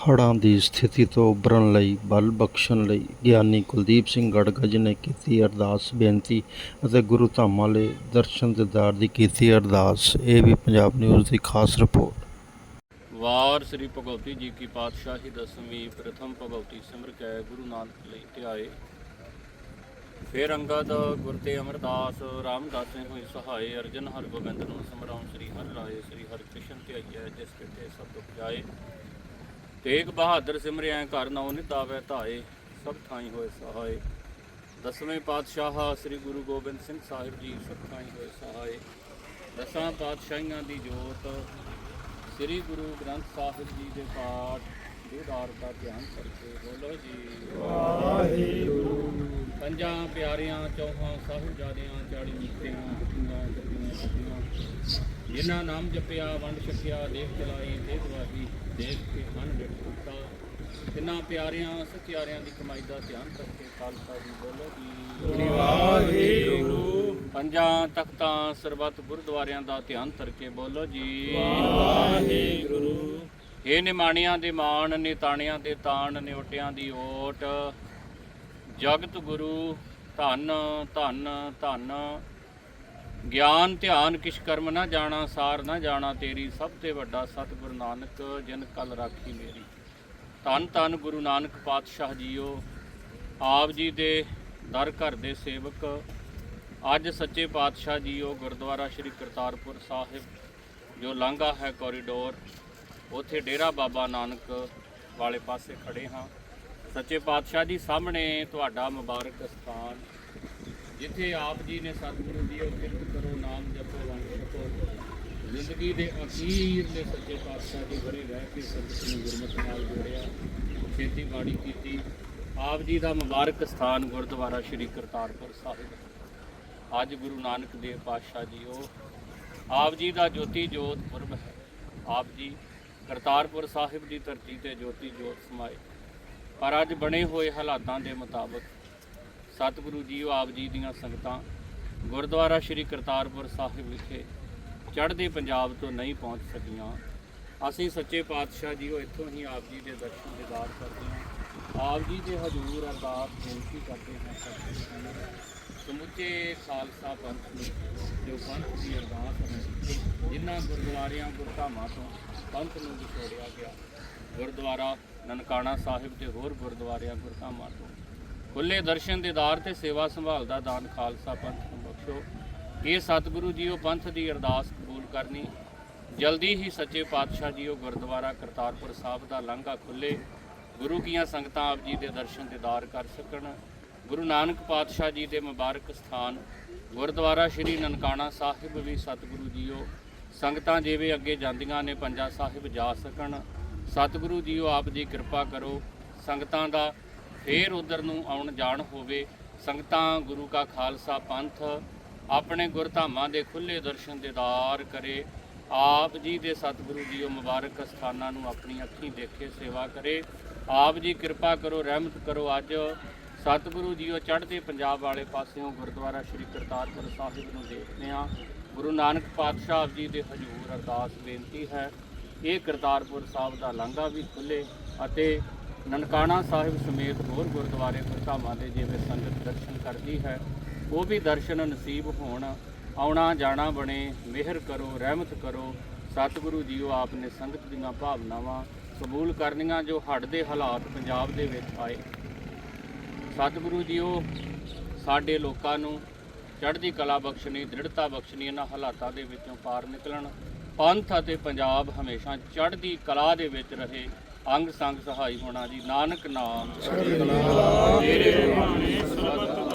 ਹੜ੍ਹਾਂ ਦੀ ਸਥਿਤੀ ਤੋਂ ਉਭਰਨ ਲਈ, ਬਲ ਬਖਸ਼ਣ ਲਈ ਗਿਆਨੀ ਕੁਲਦੀਪ ਸਿੰਘ ਗੜਗੜ ਨੇ ਕੀਤੀ ਅਰਦਾਸ, ਬੇਨਤੀ ਅਤੇ ਗੁਰੂ ਧਾਮਾਂ ਲਈ ਦਰਸ਼ਨ ਦਿਦਾਰ ਦੀ ਕੀਤੀ ਅਰਦਾਸ। ਇਹ ਵੀ ਪੰਜਾਬ ਨਿਊਜ਼ ਦੀ ਖਾਸ ਰਿਪੋਰਟ। ਵਾਰ ਸ੍ਰੀ ਭਗਵਤੀ ਜੀ ਕੀ ਪਾਤਸ਼ਾਹੀ ਦਸਵੀਂ ਪ੍ਰਥਮ ਭਗਵਤੀ ਸਿਮਰ ਕੈ ਗੁਰੂ ਨਾਨਕ ਲਈ ਧਿਆਏ। ਫੇਰ ਅੰਗਦ ਗੁਰ ਤੇ ਅਮਰਦਾਸ ਰਾਮਦਾਸ ਨੇ ਹੋਏ ਸਹਾਏ, ਅਰਜਨ ਹਰ ਗੋਬਿੰਦ ਨੂੰ ਸਮਰਾਉ ਸ੍ਰੀ ਹਰਿ ਰਾਏ, ਸ੍ਰੀ ਹਰਿ ਕ੍ਰਿਸ਼ਨ ਧਿਆਈਐ, ਜਿਸ ਕਿਤੇ ਸਭ ਦੁਖ ਜਾਏ। ਤੇਗ ਬਹਾਦਰ ਸਿਮਰਿਆ ਘਰ ਨਉ ਨਿਤਾਵੈ ਧਾਏ, ਸਭ ਥਾਈ ਹੋਏ ਸਹਾਏ। ਦਸਵੇਂ ਪਾਤਸ਼ਾਹ ਸ੍ਰੀ ਗੁਰੂ ਗੋਬਿੰਦ ਸਿੰਘ ਸਾਹਿਬ ਜੀ, ਸਭ ਥਾਈ ਹੋਏ ਸਹਾਏ। ਦਸਾਂ ਪਾਤਸ਼ਾਹੀਆਂ ਦੀ ਜੋਤ, ਸ੍ਰੀ ਗੁਰੂ ਗ੍ਰੰਥ ਸਾਹਿਬ ਜੀ ਦੇ ਪਾਠ ਦੀਦਾਰ ਦਾ ਧਿਆਨ ਕਰਕੇ ਬੋਲੋ ਜੀ। ਵਾਹਿਗੁਰੂ। ਪੰਜਾਂ ਪਿਆਰਿਆਂ ਚੌਹਾਂ ਸਾਹਿਬਜ਼ਾਦਿਆਂ ਚਾੜੀ ਮੁਕਤਿਆਂ ਹੁਕਮਾਂ ਜਪੀਆਂ ਸਤੀਆਂ ਜਿਨ੍ਹਾਂ ਨਾਮ ਜਪਿਆ ਵੰਡ ਛਕਿਆ ਦੇਖ ਚਲਾਈ ਦੇਖ ਵਾਹੀ ਦੇਖ ਕੇ ਮਨ ਡਿਠ ਟੁੱਟਾ ਤਿੰਨਾਂ ਪਿਆਰਿਆਂ ਸਚਿਆਰਿਆਂ ਦੀ ਕਮਾਈ ਦਾ ਧਿਆਨ ਕਰਕੇ ਖਾਲਸਾ ਜੀ ਬੋਲੋ ਜੀ। ਵਾਹਿਗੁਰੂ। ਪੰਜਾਂ ਤਖਤਾਂ ਸਰਬੱਤ ਗੁਰਦੁਆਰਿਆਂ ਦਾ ਧਿਆਨ ਕਰਕੇ ਬੋਲੋ ਜੀ। ਵਾਹਿਗੁਰੂ। ਹੇ ਨਿਮਾਣਿਆਂ ਦੇ ਮਾਣ, ਨਿਤਾਣਿਆਂ ਦੇ ਤਾਣ, ਨਿਉਟਿਆਂ ਦੀ ਓਟ। ਜਗਤ ਗੁਰੂ, ਧੰਨ ਧੰਨ ਧੰਨ। ਗਿਆਨ, ਧਿਆਨ ਕਿਛ ਕਰਮ ਨਾ ਜਾਣਾ, ਸਾਰ ਨਾ ਜਾਣਾ, ਤੇਰੀ ਸਭ ਤੇ ਵੱਡਾ ਸਤਿਗੁਰੂ ਨਾਨਕ, ਜਿਨ ਕਲ ਰਾਖੀ ਮੇਰੀ। ਧੰਨ ਧੰਨ ਗੁਰੂ ਨਾਨਕ ਪਾਤਸ਼ਾਹ ਜੀਓ, ਆਪ ਜੀ ਦੇ ਦਰ ਘਰ ਦੇ ਸੇਵਕ। ਅੱਜ ਸੱਚੇ ਪਾਤਸ਼ਾਹ ਜੀਓ, ਗੁਰਦੁਆਰਾ ਸ੍ਰੀ ਕਰਤਾਰਪੁਰ ਸਾਹਿਬ, ਜੋ ਲਾਂਘਾ ਹੈ ਕੋਰੀਡੋਰ ਉੱਥੇ ਡੇਰਾ ਬਾਬਾ ਨਾਨਕ ਵਾਲੇ ਪਾਸੇ ਖੜੇ ਹਾਂ। ਸੱਚੇ ਪਾਤਸ਼ਾਹ ਜੀ ਸਾਹਮਣੇ ਤੁਹਾਡਾ ਮੁਬਾਰਕ ਸਥਾਨ। ਜਿੱਥੇ ਆਪ ਜੀ ਨੇ ਸਤਿਗੁਰੂ ਦੀ ਉਹ ਕਿਰਤ ਕਰੋ, ਨਾਮ ਜਪੋ, ਵੰਡ ਛਕੋ। ਜ਼ਿੰਦਗੀ ਦੇ ਅਖੀਰ ਦੇ ਸੱਚੇ ਪਾਤਸ਼ਾਹ ਦੇ ਘਰੇ ਰਹਿ ਕੇ ਸੰਗਤ ਨੂੰ ਗੁਰਮਤਿ ਨਾਲ ਜੋੜਿਆ, ਖੇਤੀਬਾੜੀ ਕੀਤੀ। ਆਪ ਜੀ ਦਾ ਮੁਬਾਰਕ ਸਥਾਨ ਗੁਰਦੁਆਰਾ ਸ੍ਰੀ ਕਰਤਾਰਪੁਰ ਸਾਹਿਬ। ਅੱਜ ਗੁਰੂ ਨਾਨਕ ਦੇਵ ਪਾਤਸ਼ਾਹ ਜੀ ਉਹ ਆਪ ਜੀ ਦਾ ਜੋਤੀ ਜੋਤ ਪੁਰਬ ਹੈ। ਆਪ ਜੀ ਕਰਤਾਰਪੁਰ ਸਾਹਿਬ ਦੀ ਧਰਤੀ ਤੇ ਜੋਤੀ ਜੋਤ ਸਮਾਏ। ਪਰ ਅੱਜ ਬਣੇ ਹੋਏ ਹਾਲਾਤਾਂ ਦੇ ਮੁਤਾਬਕ ਸਤਿਗੁਰੂ ਜੀ ਉਹ ਆਪ ਜੀ ਦੀਆਂ ਸੰਗਤਾਂ ਗੁਰਦੁਆਰਾ ਸ੍ਰੀ ਕਰਤਾਰਪੁਰ ਸਾਹਿਬ ਵਿਖੇ ਚੜ੍ਹਦੇ ਪੰਜਾਬ ਤੋਂ ਨਹੀਂ ਪਹੁੰਚ ਸਕੀਆਂ। ਅਸੀਂ ਸੱਚੇ ਪਾਤਸ਼ਾਹ ਜੀ ਉਹ ਇੱਥੋਂ ਹੀ ਆਪ ਜੀ ਦੇ ਦਰਸ਼ਨ ਦਿਦਾਰ ਕਰਦੇ ਹਾਂ। ਆਪ ਜੀ ਦੇ ਹਜ਼ੂਰ ਅਰਦਾਸ ਬੇਨਤੀ ਕਰਦੇ ਹਾਂ ਸਤਿਗੁਰੂ ਜੀ ਸਮੁੱਚੇ ਖਾਲਸਾ ਪੰਥ ਨੂੰ ਜੋ ਪੰਥ ਦੀ ਅਰਦਾਸ ਹੈ, ਜਿਨ੍ਹਾਂ ਗੁਰਦੁਆਰਿਆਂ ਗੁਰਧਾਮਾਂ ਤੋਂ ਪੰਥ ਨੂੰ ਵਿਛੋੜਿਆ ਗਿਆ। ਗੁਰਦੁਆਰਾ ਨਨਕਾਣਾ ਸਾਹਿਬ ਤੇ ਹੋਰ ਗੁਰਦੁਆਰਿਆਂ ਗੁਰਧਾਮਾਂ ਤੋਂ। ਖੁੱਲੇ ਦਰਸ਼ਨ ਦੀਦਾਰ ਤੇ ਸੇਵਾ ਸੰਭਾਲ ਦਾ ਦਾਨ ਖਾਲਸਾ ਪੰਥ ਨੂੰ ਬਖਸ਼ੋ। ਇਹ ਸਤਿਗੁਰੂ ਜੀ, ਉਹ ਪੰਥ ਦੀ ਅਰਦਾਸ ਕਬੂਲ ਕਰਨੀ। ਜਲਦੀ ਹੀ ਸੱਚੇ ਪਾਤਸ਼ਾਹ ਜੀ, ਉਹ ਗੁਰਦੁਆਰਾ ਕਰਤਾਰਪੁਰ ਸਾਹਿਬ ਦਾ ਲਾਂਘਾ ਖੁੱਲੇ। ਗੁਰੂ ਕੀਆਂ ਸੰਗਤਾਂ ਆਪ ਜੀ ਦੇ ਦਰਸ਼ਨ ਦੀਦਾਰ ਕਰ ਸਕਣ। ਗੁਰੂ ਨਾਨਕ ਪਾਤਸ਼ਾਹ ਜੀ ਦੇ ਮੁਬਾਰਕ ਸਥਾਨ, ਗੁਰਦੁਆਰਾ ਸ਼੍ਰੀ ਨਨਕਾਣਾ ਸਾਹਿਬ ਵੀ ਸਤਿਗੁਰੂ ਜੀਓ। ਸੰਗਤਾਂ ਜਿਵੇਂ ਅੱਗੇ ਜਾਂਦੀਆਂ ਨੇ ਪੰਜਾ ਸਾਹਿਬ ਜਾ ਸਕਣ। ਸਤਿਗੁਰੂ ਜੀਓ, ਆਪ ਜੀ ਕਿਰਪਾ ਕਰੋ। ਸੰਗਤਾਂ ਦਾ ਫੇਰ ਉਧਰ ਨੂੰ ਆਉਣ ਜਾਣ ਹੋਵੇ। ਸੰਗਤਾਂ, ਗੁਰੂ ਕਾ ਖਾਲਸਾ ਪੰਥ, ਆਪਣੇ ਗੁਰਧਾਮਾਂ ਦੇ ਖੁੱਲੇ ਦਰਸ਼ਨ ਦੇਦਾਰ ਕਰੇ। ਆਪ ਜੀ ਦੇ ਸਤਿਗੁਰੂ ਜੀਓ, ਮੁਬਾਰਕ ਸਥਾਨਾਂ ਨੂੰ ਆਪਣੀ ਅੱਖੀਂ ਦੇਖੇ ਸੇਵਾ ਕਰੇ। ਆਪ ਜੀ ਕਿਰਪਾ ਕਰੋ, ਰਹਿਮਤ ਕਰੋ ਅੱਜ। ਸਤਿਗੁਰੂ ਜੀਓ ਚੜ੍ਹਦੇ ਪੰਜਾਬ ਵਾਲੇ ਪਾਸਿਓਂ ਗੁਰਦੁਆਰਾ ਸ੍ਰੀ ਕਰਤਾਰਪੁਰ ਸਾਹਿਬ ਨੂੰ ਦੇਖਦੇ ਹਾਂ। ਗੁਰੂ ਨਾਨਕ ਪਾਤਸ਼ਾਹ ਜੀ ਦੇ ਹਜ਼ੂਰ ਅਰਦਾਸ ਬੇਨਤੀ ਹੈ, ਇਹ ਕਰਤਾਰਪੁਰ ਸਾਹਿਬ ਦਾ ਲਾਂਘਾ ਵੀ ਖੁੱਲੇ ਅਤੇ ਨਨਕਾਣਾ ਸਾਹਿਬ ਸਮੇਤ ਹੋਰ ਗੁਰਦੁਆਰੇ ਗੁਰਧਾਮਾਂ ਦੇ ਜਿਵੇਂ ਸੰਗਤ ਦਰਸ਼ਨ ਕਰਦੀ ਹੈ, ਉਹ ਵੀ ਦਰਸ਼ਨ ਨਸੀਬ ਹੋਣ। ਆਉਣਾ ਜਾਣਾ ਬਣੇ, ਮਿਹਰ ਕਰੋ, ਰਹਿਮਤ ਕਰੋ। ਸਤਿਗੁਰੂ ਜੀਓ ਆਪ ਨੇ ਸੰਗਤ ਦੀਆਂ ਭਾਵਨਾਵਾਂ ਕਬੂਲ ਕਰਨੀਆਂ ਜੋ ਹੜ੍ਹ ਦੇ ਹਾਲਾਤ ਪੰਜਾਬ ਦੇ ਵਿੱਚ ਆਏ। ਸਤਿਗੁਰੂ ਜੀਓ ਸਾਡੇ ਲੋਕਾਂ ਨੂੰ ਚੜ੍ਹਦੀ ਕਲਾ ਬਖਸ਼ਣੀ ਦ੍ਰਿੜਤਾ ਬਖਸ਼ਣੀ ਇਹਨਾਂ ਹਾਲਾਤਾਂ ਦੇ ਵਿੱਚੋਂ ਪਾਰ ਨਿਕਲਣ। ਪੰਥ ਅਤੇ ਪੰਜਾਬ ਹਮੇਸ਼ਾ ਚੜ੍ਹਦੀ ਕਲਾ ਦੇ ਵਿੱਚ ਰਹੇ। ਅੰਗ ਸੰਗ ਸਹਾਈ ਹੋਣਾ ਜੀ। ਨਾਨਕ ਨਾਮ। ਚੜ੍ਹਦੀ ਕਲਾ। ਤੇਰੇ ਬਾਣੇ ਸਬਦ